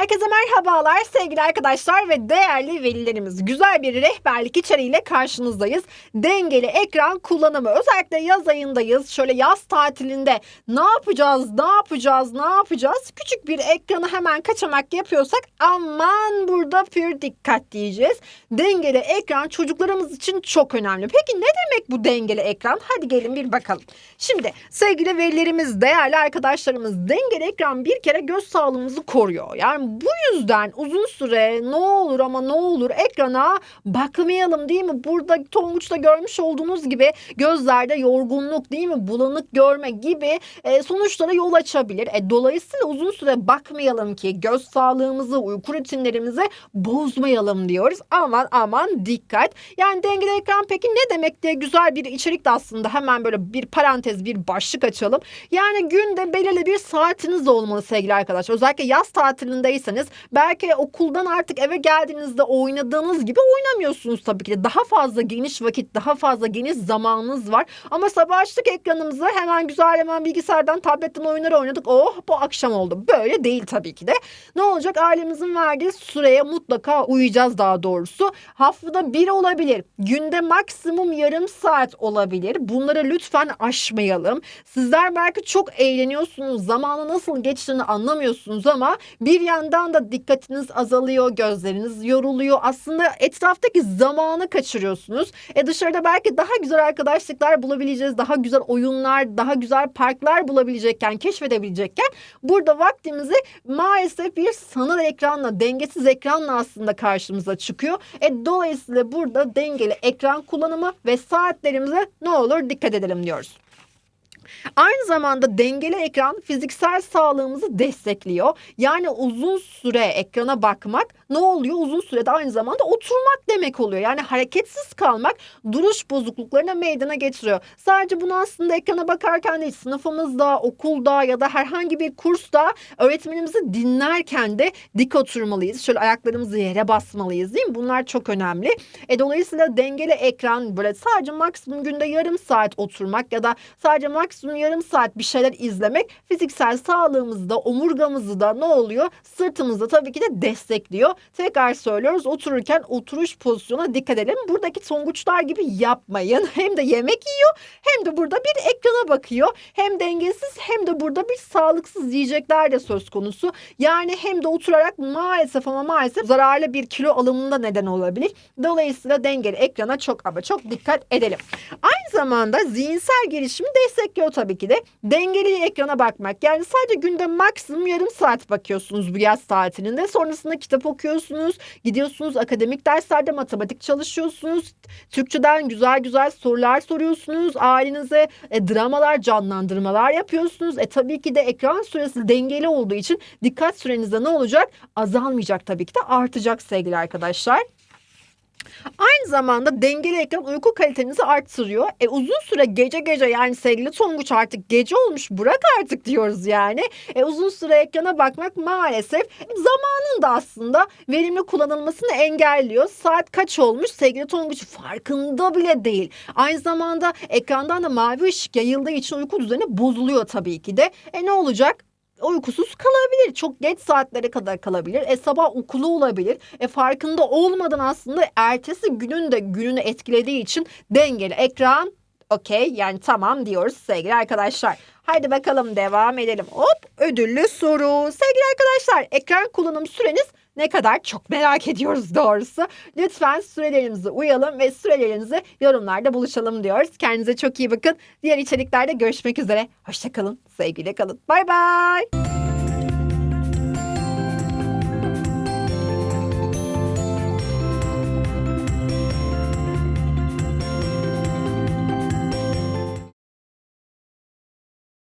Herkese merhabalar sevgili arkadaşlar ve değerli velilerimiz. Güzel bir rehberlik içeriğiyle karşınızdayız. Dengeli ekran kullanımı. Özellikle yaz ayındayız. Şöyle yaz tatilinde ne yapacağız, ne yapacağız, ne yapacağız? Küçük bir ekranı hemen kaçamak yapıyorsak aman burada pür dikkat diyeceğiz. Dengeli ekran çocuklarımız için çok önemli. Peki ne demek bu dengeli ekran? Hadi gelin bir bakalım. Şimdi sevgili velilerimiz, değerli arkadaşlarımız dengeli ekran bir kere göz sağlığımızı koruyor. Yani bu yüzden uzun süre ne olur ama ne olur ekrana bakmayalım değil mi? Burada Tonguç'ta görmüş olduğunuz gibi gözlerde yorgunluk değil mi? Bulanık görme gibi e, sonuçlara yol açabilir. E, dolayısıyla uzun süre bakmayalım ki göz sağlığımızı, uyku rutinlerimizi bozmayalım diyoruz. Aman aman dikkat. Yani dengeli ekran peki ne demek diye güzel bir içerik de aslında hemen böyle bir parantez, bir başlık açalım. Yani günde belirli bir saatiniz olmalı sevgili arkadaşlar. Özellikle yaz tatilindeyseniz belki okuldan artık eve geldiğinizde oynadığınız gibi oynamıyorsunuz tabii ki de. Daha fazla geniş vakit, daha fazla geniş zamanınız var. Ama sabah açtık ekranımızı hemen güzel hemen bilgisayardan, tabletten oyunları oynadık. Oh bu akşam oldu. Böyle değil tabii ki de. Ne olacak? Ailemizin verdiği süreye mutlaka uyacağız daha doğrusu. Haftada bir olabilir. Günde maksimum yarım saat olabilir. Bunları lütfen aşmayalım. Sizler belki çok eğleniyorsunuz. Zamanı nasıl geçtiğini anlamıyorsunuz ama bir yandan da dikkatiniz azalıyor, gözleriniz yoruluyor. Aslında etraftaki zamanı kaçırıyorsunuz. E dışarıda belki daha güzel arkadaşlıklar bulabileceğiz, daha güzel oyunlar, daha güzel parklar bulabilecekken, keşfedebilecekken burada vaktimizi maalesef bir sanal ekranla, dengesiz ekranla aslında karşımıza çıkıyor. E dolayısıyla burada dengeli ekran kullanımı ve saatlerimize ne olur dikkat edelim diyoruz. Aynı zamanda dengeli ekran fiziksel sağlığımızı destekliyor. Yani uzun süre ekrana bakmak ne oluyor? Uzun sürede aynı zamanda oturmak demek oluyor. Yani hareketsiz kalmak duruş bozukluklarına meydana getiriyor. Sadece bunu aslında ekrana bakarken değil sınıfımızda, okulda ya da herhangi bir kursta öğretmenimizi dinlerken de dik oturmalıyız. Şöyle ayaklarımızı yere basmalıyız değil mi? Bunlar çok önemli. E, dolayısıyla dengeli ekran böyle sadece maksimum günde yarım saat oturmak ya da sadece maksimum yarım saat bir şeyler izlemek fiziksel sağlığımızda, omurgamızı da ne oluyor? Sırtımızda tabii ki de destekliyor. Tekrar söylüyoruz otururken oturuş pozisyona dikkat edelim. Buradaki tonguçlar gibi yapmayın. Hem de yemek yiyor hem de burada bir ekrana bakıyor. Hem dengesiz hem de burada bir sağlıksız yiyecekler de söz konusu. Yani hem de oturarak maalesef ama maalesef zararlı bir kilo alımında neden olabilir. Dolayısıyla dengeli ekrana çok ama çok dikkat edelim. Aynı zamanda zihinsel gelişimi destekliyor tabii ki de. Dengeli ekrana bakmak. Yani sadece günde maksimum yarım saat bakıyorsunuz bu yaz tatilinde. Sonrasında kitap okuyorsunuz. Gidiyorsunuz akademik derslerde matematik çalışıyorsunuz. Türkçeden güzel güzel sorular soruyorsunuz. Ailenize e, dramalar, canlandırmalar yapıyorsunuz. E tabii ki de ekran süresi dengeli olduğu için dikkat sürenizde ne olacak? Azalmayacak tabii ki de artacak sevgili arkadaşlar. Aynı zamanda dengeli ekran uyku kalitenizi arttırıyor. E uzun süre gece gece yani sevgili Tonguç artık gece olmuş bırak artık diyoruz yani. E uzun süre ekrana bakmak maalesef zamanın da aslında verimli kullanılmasını engelliyor. Saat kaç olmuş sevgili Tonguç farkında bile değil. Aynı zamanda ekrandan da mavi ışık yayıldığı için uyku düzeni bozuluyor tabii ki de. E ne olacak? Uykusuz kalabilir. Çok geç saatlere kadar kalabilir. E sabah okulu olabilir. E farkında olmadan aslında ertesi günün de gününü etkilediği için dengeli ekran okey yani tamam diyoruz sevgili arkadaşlar. Haydi bakalım devam edelim. Hop ödüllü soru. Sevgili arkadaşlar ekran kullanım süreniz ne kadar çok merak ediyoruz doğrusu. Lütfen sürelerimize uyalım ve sürelerinizi yorumlarda buluşalım diyoruz. Kendinize çok iyi bakın. Diğer içeriklerde görüşmek üzere. Hoşçakalın, sevgiyle kalın. Bay bay.